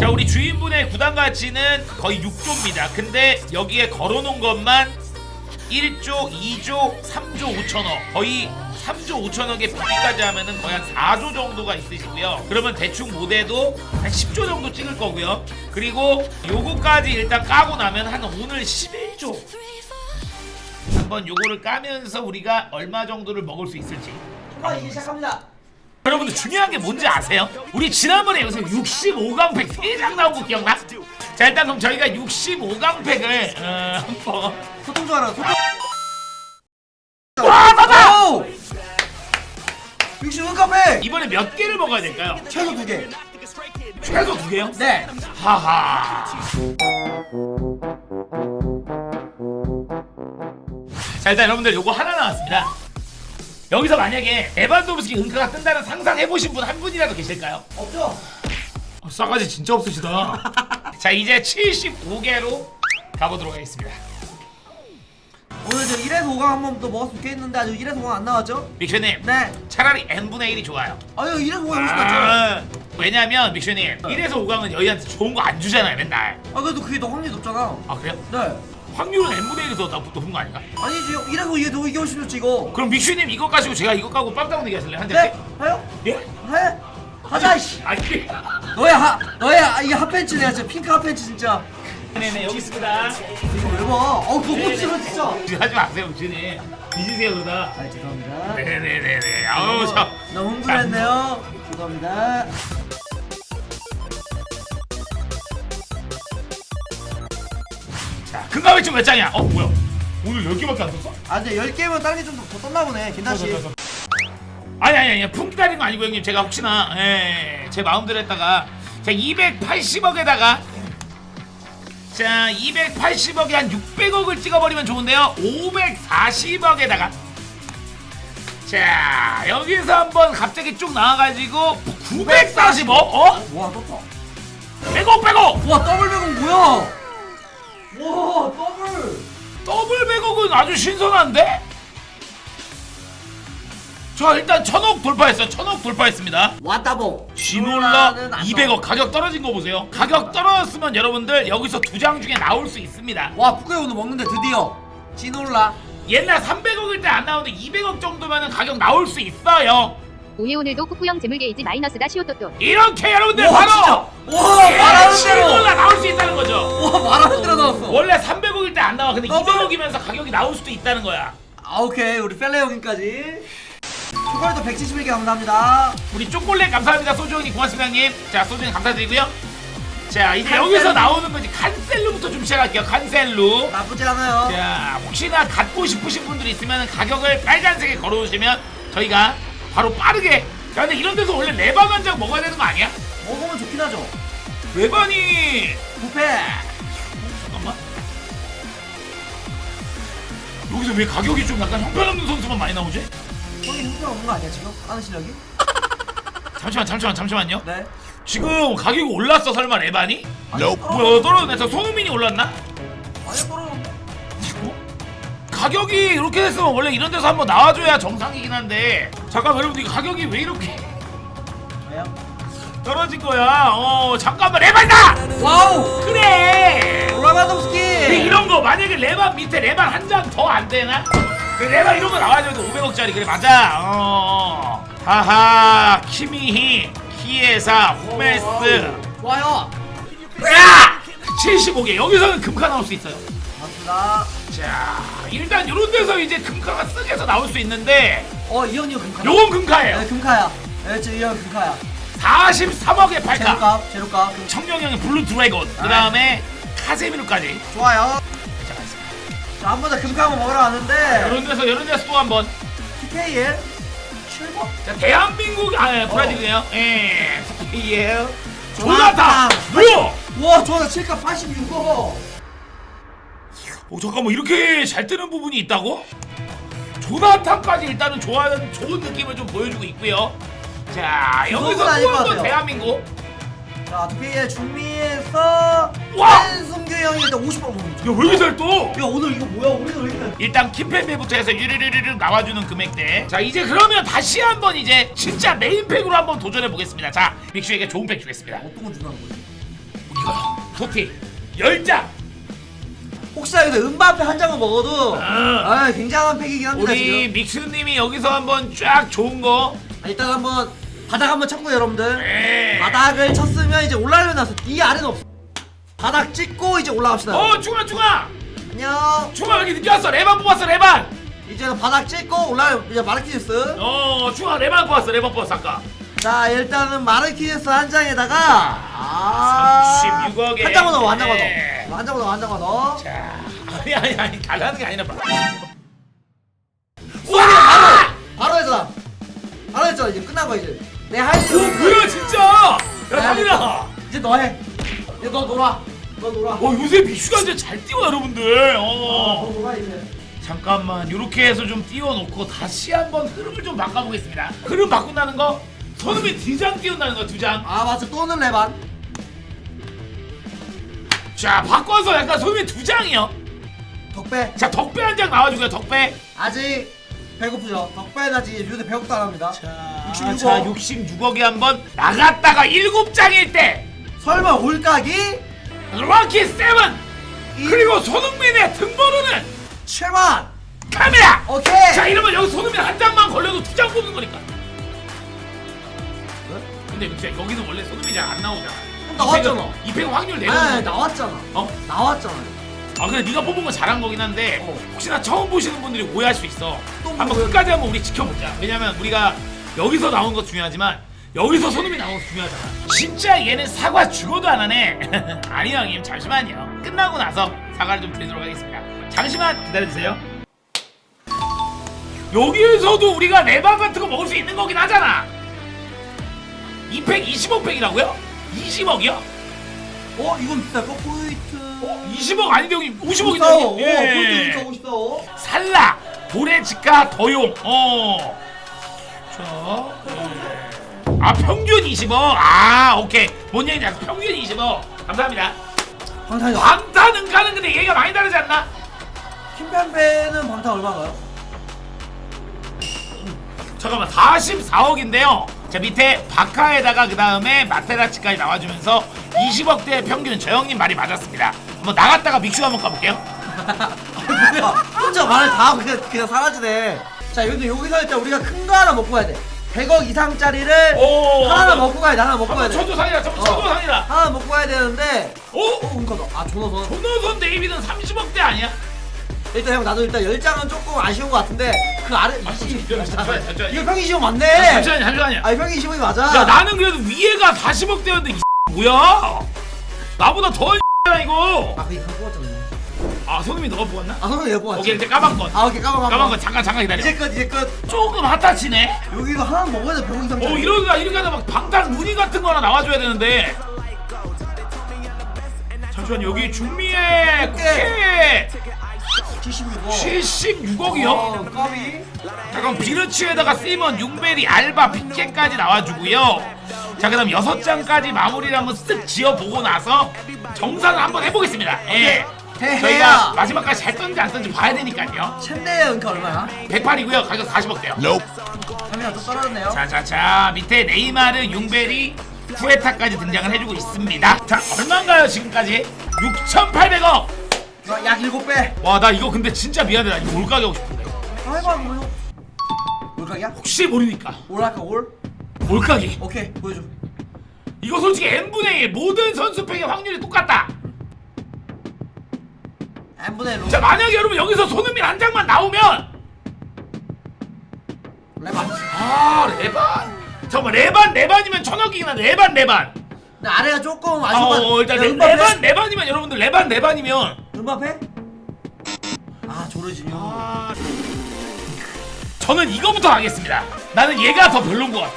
자 우리 주인분의 구단 가치는 거의 6조입니다. 근데 여기에 걸어놓은 것만 1조, 2조, 3조 5천억 거의 3조 5천억에 비비까지 하면은 거의 한 4조 정도가 있으시고요. 그러면 대충 모대도 한 10조 정도 찍을 거고요. 그리고 요거까지 일단 까고 나면 한 오늘 11조 한번 요거를 까면서 우리가 얼마 정도를 먹을 수 있을지 아 이제 시작합니다. 여러분들 중요한 게 뭔지 아세요? 우리 지난번에 여기서 65강팩 3장 나온 거 기억나? 자 일단 그럼 저희가 65강팩을 어, 한번 소통 좀 하라. 소통. 와 맞아! 오! 60원 카페 이번에 몇 개를 먹어야 될까요? 최소 두 개. 최소 두 개요? 네. 하하 자 일단 여러분들 요거 하나 나왔습니다 여기서 만약에 에반도르스키 은카가 뜬다는 상상해보신 분 한 분이라도 계실까요? 없죠? 아, 싸가지 진짜 없으시다 자 이제 75개로 가보도록 하겠습니다 오늘 저 1에서 5강 한번더 먹었으면 좋겠는데 아직 1에서 5강 안 나왔죠? 믹슈님 네. 차라리 n분의 1이 좋아요 아유 1에서 5강 훨씬 낫죠. 아, 왜냐면 믹슈님 1에서 5강은 여희한테 좋은 거 안 주잖아요 맨날 아 그래도 그게 더 확률이 높잖아. 아 그래요? 네. 확률은 n분의 1이 더 높- 높은 거 아닌가? 아니지 1에서 이게 더 이게 훨씬 좋지 이거. 그럼 믹슈님 이거 가지고 제가 이거 까고 빵따고 얘기 하실래요? 한 네. 대씩? 해요? 예? 해. 하자 이씨. 아니 너의 하 너의 하- 이게 핫팬츠 내가 진짜 핑크 핫팬츠 진짜. 네네 여기 있습니다 이거 왜 봐? 어우 너무 싫어 진짜. 하지 마세요 믹슈님 뒤지세요 그러다 아 죄송합니다. 네네네네 아우 저 너무 흥분했네요. 죄송합니다. 자, 금가위증 몇 장이야? 어 뭐야 오늘 10개밖에 안 썼어? 아 근데 10개면 다른 게 좀 더 떴나 보네 김다씨. 아니 아니 아니 풍 기다린 거 아니고 형님 제가 혹시나 예, 제 마음대로 했다가 자 280억에다가 자 280억에 한 600억을 찍어버리면 좋은데요 540억에다가 자 여기서 한번 갑자기 쭉 나와가지고 940억 어? 와 떴다. 100억 100억 와 더블 백은 뭐야? 와 더블. 더블 100억은 아주 신선한데? 자 일단 1000억 돌파했어요 1000억 돌파했습니다 왔다봉. 지놀라 지놀라는 안 200억 가격 떨어진 거 보세요. 가격 떨어졌으면 여러분들 여기서 두 장 중에 나올 수 있습니다. 와 푸꾸에 오늘 먹는데 드디어 지놀라. 옛날 300억일 때 안 나오는데 200억 정도면 가격 나올 수 있어요. 오해 오늘도 쿠쿠형 재물 게이지 마이너스다 시오또또 이렇게 여러분들 와 바로 진짜. 와 예, 말하는 대로. 나올 수 있다는 거죠. 와 말하는 대로 나왔어. 원래 300억일 때 안 나와. 근데 더블? 200억이면서 가격이 나올 수도 있다는 거야. 아 오케이 우리 펠레 형님까지. 초콜릿도 171개 감사합니다. 우리 쪼꼬렛 감사합니다. 소주원님 고맙습니다, 형님. 자, 소주원님 감사드리고요. 자, 이제 칸셀루. 여기서 나오는 거지 칸셀루부터 좀 시작할게요. 칸셀루. 나쁘지 않아요. 자 혹시나 갖고 싶으신 분들 있으면 가격을 빨간색에 걸어오시면 저희가 바로 빠르게 야 근데 이런 데서 원래 레바 간장 먹어야 되는 거 아니야? 먹으면 좋긴 하죠. 레바니 부페. 잠깐만 여기서 왜 가격이 좀 약간 형편없는 선수만 많이 나오지? 형이 형편 없는 거 아니야 지금? 하는 실력이? 잠시만 잠시만 잠시만요 네. 지금 가격이 올랐어 설마 레바니? 아니, 뭐야 떨어졌네 저 손흥민이 올랐나? 아니 떨어. 어? 가격이 이렇게 됐으면 원래 이런 데서 한번 나와줘야 정상이긴 한데 잠깐 여러분들 이 가격이 왜 이렇게 왜요? 떨어진 거야. 어 잠깐만 레반다. 와우. 그래. 근데 라바tov스키. 이런 거 만약에 레반 밑에 레반 한 장 더 안 되나? 그 레반 이런 거 나와줘야 돼 500억짜리 그래 맞아. 어. 하하 키미히 키에사 호메스. 좋아요. 야 75개 여기서는 금카 나올 수 있어요. 맞습니다. 자 일단 이런 데서 이제 금카가 쓰게서 나올 수 있는데 어 이현이 형 금카. 요건 금카예요. 네 금카야. 네, 저 이현 금카야. 43억의 팔카. 제로값, 제로값. 금- 청룡 형의 블루 드래곤. 그 다음에 카세미루까지. 좋아요. 자, 가겠습니다. 자, 한 번 더 금카 한번 먹으러 왔는데 이런 데서 이런 데서 또 한번 TKL 7번. 자, 대한민국 아 예, 브라질이네요. 예. 예. 조나탄. 조나탄. 뭐야? 와, 좋아, 7값 86호. 오 잠깐만 이렇게 잘 뜨는 부분이 있다고? 조나탄까지 일단은 좋아하는 좋은 느낌을 좀 보여주고 있고요. 자 여기서 그건 아닐 것 또한번 같아요. 대한민국. 자, 중미에서 와! 한승규 형이 일단 50번 먹는 야 왜 이렇게 잘 떠? 야, 오늘 이거 뭐야? 오늘 왜 이렇게 일단 킴팬배부터 해서 유르르르르 나와주는 금액대. 자 이제 그러면 다시 한번 이제 진짜 메인팩으로 한번 도전해 보겠습니다. 자 믹슈에게 좋은 팩 주겠습니다. 어떤 건 주는 거지? 토티 10장 혹시나 여기서 은바페 한 장을 먹어도 아. 아, 굉장한 팩이긴 합니다 우리 지금. 믹스님이 여기서 한번 쫙 좋은 거. 아, 일단 한번 바닥 한번 찾고 여러분들. 네. 바닥을 쳤으면 이제 올라가면 나서 이 아래는 없어. 바닥 찍고 이제 올라갑시다 어 중아 중아 안녕. 중아 여기 늦게 왔어. 레반 뽑았어 레반! 이제는 바닥 찍고 올라가면 이제 마르티네스. 어 중아 레반 뽑았어 레반 뽑았어 아까 자 일단은 마르티네스 한 장에다가 아 36억에. 한 장만 넣어 한 장만 네. 넣어 한 장만 넣어 한 장만 넣어 자 아니 아니 아니 달라는 게 아니라 와! 바로 바로 했잖아 바로 했잖아 이제 끝난 거 이제. 내할 오 뭐야 진짜! 야 상민아 이제 너해. 이제 너 놀아. 너 놀아. 어 요새 미슈가 진짜 잘 뛰어 여러분들. 너어 놀아 이제. 잠깐만 이렇게 해서 좀 띄워놓고 다시 한번 흐름을 좀 바꿔보겠습니다. 흐름 바꾼다는 거 손흥민 두장 띄운다는 거 두장. 아 맞아. 또는 레반. 자 바꿔서 약간 손흥민 두 장이요. 덕배. 자 덕배 한 장 나와주고요 덕배. 아직 배고프죠? 덕배는 아직 요새 배고프다 안 합니다. 자, 66억. 자 66억에 한번 나갔다가 일곱 장일 때. 설마 올각이? 럭키 세븐! 이- 그리고 손흥민의 등번호는 7만. 카메라! 오케이. 자 이러면 여기 손흥민 한 장만 걸려도 두 장 뽑는 거니까 근데 진짜 여기는 원래 손흥민이 잘 안 나오잖아. 나왔잖아. 이팩은 확률 아 내는 거 나왔잖아. 어? 나왔잖아 아 근데 네가 뽑은 건 잘한 거긴 한데 어. 혹시나 처음 보시는 분들이 오해할 수 있어. 또 한번 뭐야? 끝까지 한번 우리 지켜보자. 왜냐면 우리가 여기서 나온 거 중요하지만 여기서 손흥민 나온 거 중요하잖아. 진짜 얘는 사과 죽어도 안 하네. 아니 형님. 잠시만요. 끝나고 나서 사과를 좀 드리도록 하겠습니다. 잠시만 기다려주세요. 여기에서도 우리가 레방 같은 거 먹을 수 있는 거긴 하잖아 2팩 25팩이라고요? 20억이요? 어 이건 비쌀까 포인트 어? 20억 아닌데 형님 50억인데 비싸워 형님 어 포인트 비싸고 싶다고 살라 도레지카 더용 어. 자. 네. 아 평균 20억. 아 오케이. 뭔 알았어. 평균 20억. 감사합니다. 방탄이 방탄은 가는 근데 얘가 많이 다르지 않나? 킴펜페는 방탄 얼마인가요? 잠깐만 44억인데요. 자 밑에 바카에다가 그 다음에 마테라치까지 나와주면서 20억대 평균 저 형님 말이 맞았습니다. 한번 나갔다가 믹슈 한번 가볼게요. 혼자 말을 다 하고 그냥, 그냥 사라지네 자 근데 여기서 일단 우리가 큰 거 하나 먹고 가야 돼 100억 이상짜리를 오. 하나 먹고 가야 돼 하나 먹고 가야 돼 천조상이라 천조- 어. 천조상이라. 하나 먹고 가야 되는데 오. 어 은카다 아 조너선 조노선 데이비드는 30억대 아니야? 일단 형 나도 일단 10장은 조금 아쉬운 것 같은데 그 아래 아, 20 잠시만요, 잠시만요, 잠시만요. 이거 평균 20억 맞네 잠시만요 잠시만요. 아 평균 20억이 맞아 야 나는 그래도 위에가 40억 대였는데 이 뭐야? 나보다 더야 이거. 아 그게 갖고 왔잖아 아 손흥민 너가 뽑았나? 아 선생님 예뻐 왔지 오케이 이제 까만 건. 아 오케이 까먹어 까만 건 잠깐 잠깐 기다려. 이제 끝 이제 끝 조금 핫하치네. 여기가 하나 먹어야 돼 100억 이상짜리 어 이러다 이렇게 하다 막 방탄 루니 같은 거 하나 나와줘야 되는데. 잠시만 여기 중미의. 쿠케 76억 76억이요? 어 까비 잠깐 비르츠에다가 시먼, 융베리, 알바, 빅캔까지 나와주고요. 자 그다음 여섯 장까지 마무리를 한번 쓱 지어보고 나서 정산을 한번 해보겠습니다. 예. 저희가 마지막까지 잘 떴는지 안 떴는지 봐야 되니까요. 챔내의 은카 얼마야? 108이고요. 가격 40억대요. 잠시만 좀 떨어졌네요 자자자 밑에 네이마르, 융베리, 쿠에타까지 등장을 해주고 있습니다. 자 얼마인가요 지금까지? 6,800억. 어, 약 7배 와 나 이거 근데 진짜 미안해. 나 이거 올가게 하고 싶은데. 아 해봐 그거 올각이야? 혹시 모르니까 올할까 올? 올가게. 오케이 보여줘 이거 솔직히 n분의 1 모든 선수 팩의 확률이 똑같다. n분의 1로 자 만약에 여러분 여기서 손흥민 한 장만 나오면 레반 아 레반 잠깐만 레반 레반이면 천억이긴 한데 레반 레반 근데 아래가 조금 아, 아쉬운 것 어, 일단 야, 레? 레반 레반이면 여러분들 레반 레반이면 은바페? 아 조르지뉴 아 저는 이거부터 하겠습니다 나는 얘가 더 별론 것 같아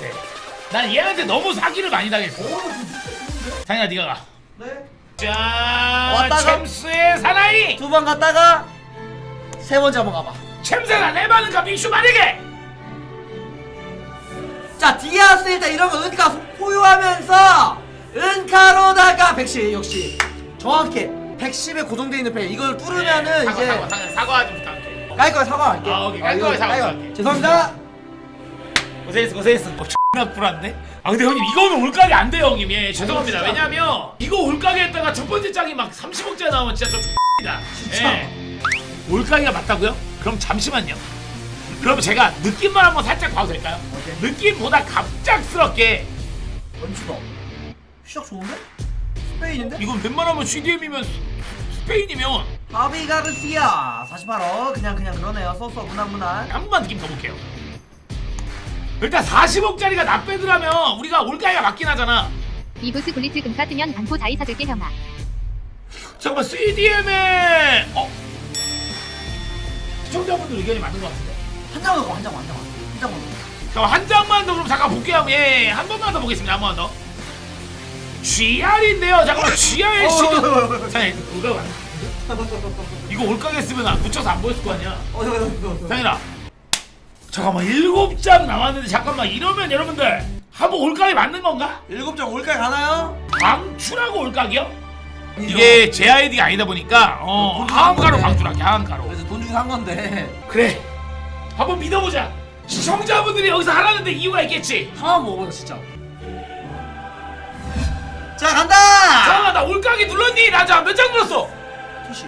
난 얘한테 너무 사기를 많이 당했어 장이야 네가 가 네? 짠! 왔다가- 챔스의 사나이! 두 번 갔다가 세 번째 한번 가봐 챔스가 레반은 가빙슈 만약에! 자 디아스 일단 이런 거 은카 포유하면서 은카로다가 110 역시 정확해 110에 고정돼 있는 펜 이걸 뚫으면은 네, 사과, 이제 사과, 사과, 사과 좀 부탁할게 깔끔하게 사과할게 아, 오케이. 깔끔하게 사과할게. 죄송합니다 고생했어 고생했어 어, X나 꿀한데? 아 근데 형님 이거는 올가게 안 돼요 형님 예 죄송합니다 왜냐면 이거 올가게 했다가 첫 번째 짝이 막 30억짜리 나오면 진짜 좀 X다. 진짜. 예. 올가기가 맞다고요? 그럼 잠시만요. 그럼 제가 느낌만 한번 살짝 봐도 될까요? 오케이. 느낌보다 갑작스럽게 원추다. 시작 좋은데? 스페인인데? 이건 웬만하면 CDM이면 스페인이면 바비 가르시아 48억 그냥 그냥 그러네요 쏘쏘 무난무난 한 번만 느낌 더 볼게요. 일단 40억짜리가 나 빼드라면 우리가 올가기가 맞긴 하잖아. 이부스 굴리트 금카 뜨면 반포 자이 사줄게 형아. 잠깐만 CDM에 어 시청자분들 의견이 맞는 것 같은데. 한 장만 더한 장만 한 장만 한 장만 더 그럼 한 장만 더 그럼 잠깐 볼게요. 예, 한 번만 더 보겠습니다. 한 번 더. GR인데요. 잠깐만 GR 어, 시도. 어, 어, 어, 어. 자, 올가 이거 올가게 쓰면 안 붙여서 안 보였을 거 아니야. 어 잠깐 잠깐 잠깐 상현아. 잠깐만 일곱 장 남았는데 잠깐만 이러면 여러분들 한번 올가게 맞는 건가? 일곱 장 올까 가나요? 광추라고 올가게요? 이게 제 아이디가 아니다 보니까 어 하한가로 산 거네. 광추라게 하한가로. 그래서 돈 주고 산 건데 그래. 한번 믿어보자. 시청자분들이 여기서 하라는데 이유가 있겠지. 하나만 먹어보자 진짜 자 간다 잠깐만 나 올가게 눌렀니? 나몇장 눌렀어? 티시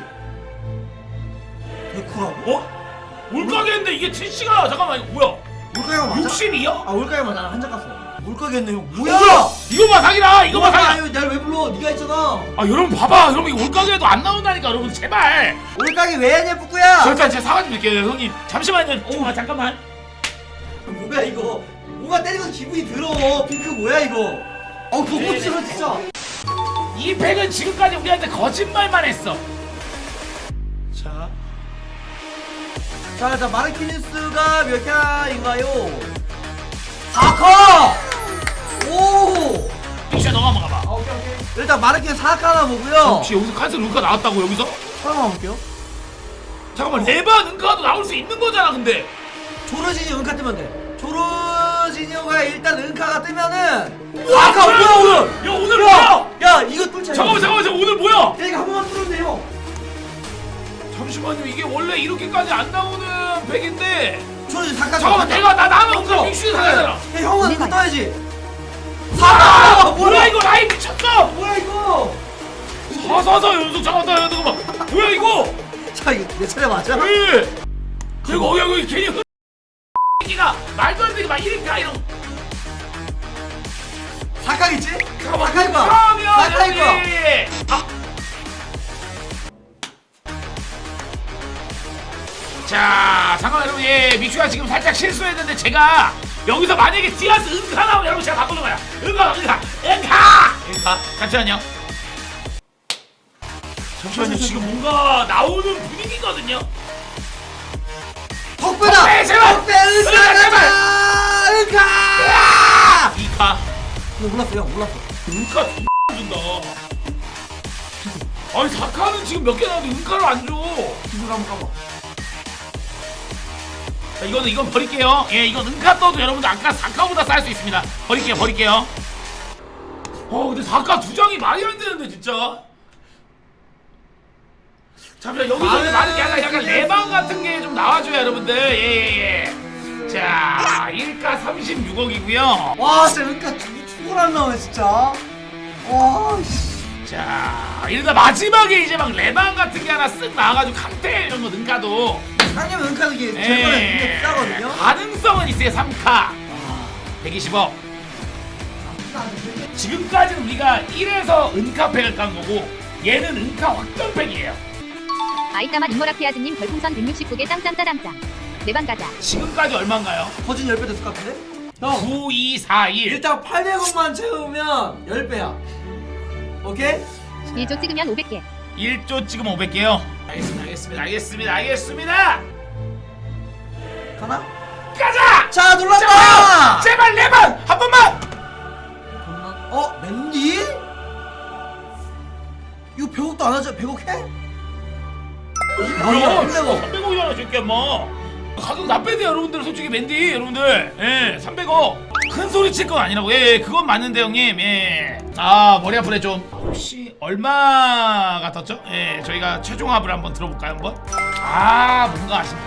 백구라고? 어? 올가게 했는데 이게 TC가 잠깐만 이거 뭐야? 올까가 맞아? 60이야? 아 올까가 맞아 한장 깠어 올까겠네요 뭐야? 뭐야? 이거 봐 상이라 이거 봐 상이라 아유 날왜 불러 네가 있잖아 아 여러분 봐봐 여러분 이거 올가게도 안 나온다니까 여러분 제발 올까기 왜 했냐 뿌꾸야 절대 제가 사과 좀 드릴게요 형님 잠시만요 어, 잠깐만 뭐야 이거 뭔가 때리면 기분이 들어 핑크 뭐야 이거 어 네, 싫어 네. 진짜 이 팩은 지금까지 우리한테 거짓말만 했어 자 자, 자 마르키니스가 몇 캬인가요? 4커! 오! 믹시야 너가 한번 가봐 아, 오케이, 오케이. 일단 마르키니스 4카 하나 보고요. 혹시 여기서 칸슬 은카 나왔다고 여기서? 하나만 볼게요. 잠깐만 레바 은카도 나올 수 있는 거잖아 근데 조르지니 은카 뜨면 돼. 조르 지니오가 일단 은카가 뜨면은 우와, 4카 뭐야 오늘? 야 오늘 뭐야? 야 이거 뚫자. 잠깐만 잠깐만 오늘 뭐야? 야 이거 한 번만 뚫으면 돼요. 잠시만요 이게 원래 이렇게까지 안 나오는 팩인데 조르지 4카. 잠깐만 내가 나 나면 뚫어. 은카 믹슈 사잖아 야 형은 은카 떠야지. 아 4카! 뭐야 이거 라인 미쳤어 뭐야 이거? 사사사 연속 잠깐만 잠깐만 뭐야 이거 자 이거 내 차례 맞아? 왜 그리고 어 여기 괜히 흐 기가 말도 안 되게 막 이름가 이런 4카겠지? 잠깐만 4카일 거야. 그러면 4카일 거야. 여기 아. 자 잠깐만 여러분. 예 믹슈가 지금 살짝 실수했는데 제가 여기서 만약에 디아스 은카 나오면 여러분 제가 바꾸는 거야. 은카 은카 은카 은카 잠시만요 잠시만요. 지금 뭔가 나오는 분위기거든요 덕배다! 덕배, 제발! 덕배 은카 은카, 제발! 가자! 은카! 이카 이거 몰랐어요 몰랐어 은카 준다 아니 사카는 지금 몇 개 나왔는데 은카를 안 줘. 기술 한번 까봐 자, 이거는 이건 버릴게요. 예, 이건 은카 떠도 여러분들 아까 사카보다 쌀 수 있습니다. 버릴게요, 버릴게요. 어, 근데 사카 두 장이 말이 안 되는데 진짜. 잠시만 여기서 아유, 많은 게 약간 약간 그게 레방 같은 게 좀 나와줘요, 여러분들. 예, 예, 예. 자, 1가 36억이고요. 와 진짜 은카 두 축을 안 나오네 진짜 와 씨. 자, 이러다 마지막에 이제 막 레방 같은 게 하나 쓱 나와가지고 칵테일 이런 거 은카도. 상념 은카는 이게 제거는 굉장히 예, 비싸거든요 가능성은 있어요, 3카. 120억. 지금까지는 우리가 1에서 은카팩을 깐 거고 얘는 은카 확정팩이에요. 아이따마 인모라피아즈님 별풍선 169개 짱짱짜장짱. 내방 가자. 지금까지 얼마인가요? 거진 10배 됐을 것 같은데? 형 9241. 일단 800원만 채우면 10배야 오케이? 1조 찍으면 500개. 1조 찍으면 500개요. 알겠습니다, 알겠습니다, 알겠습니다, 알겠습니다. 가나? 가자! 자 제발! 눌렀다! 제발 레방 한 번만! 어? 맨디? 이거 100억도 안 하죠? 100억 해? 뭐야? 300억. 300억이잖아, 새끼야, 뭐. 가격 나 빼대 여러분들. 솔직히 맨디 여러분들. 예 300억. 큰 소리 칠 건 아니라고. 예 그건 맞는데 형님. 예아 머리 아프네 좀. 혹시 얼마가 떴죠? 예 저희가 최종 합을 한번 들어볼까요 한번? 아 뭔가 아쉽네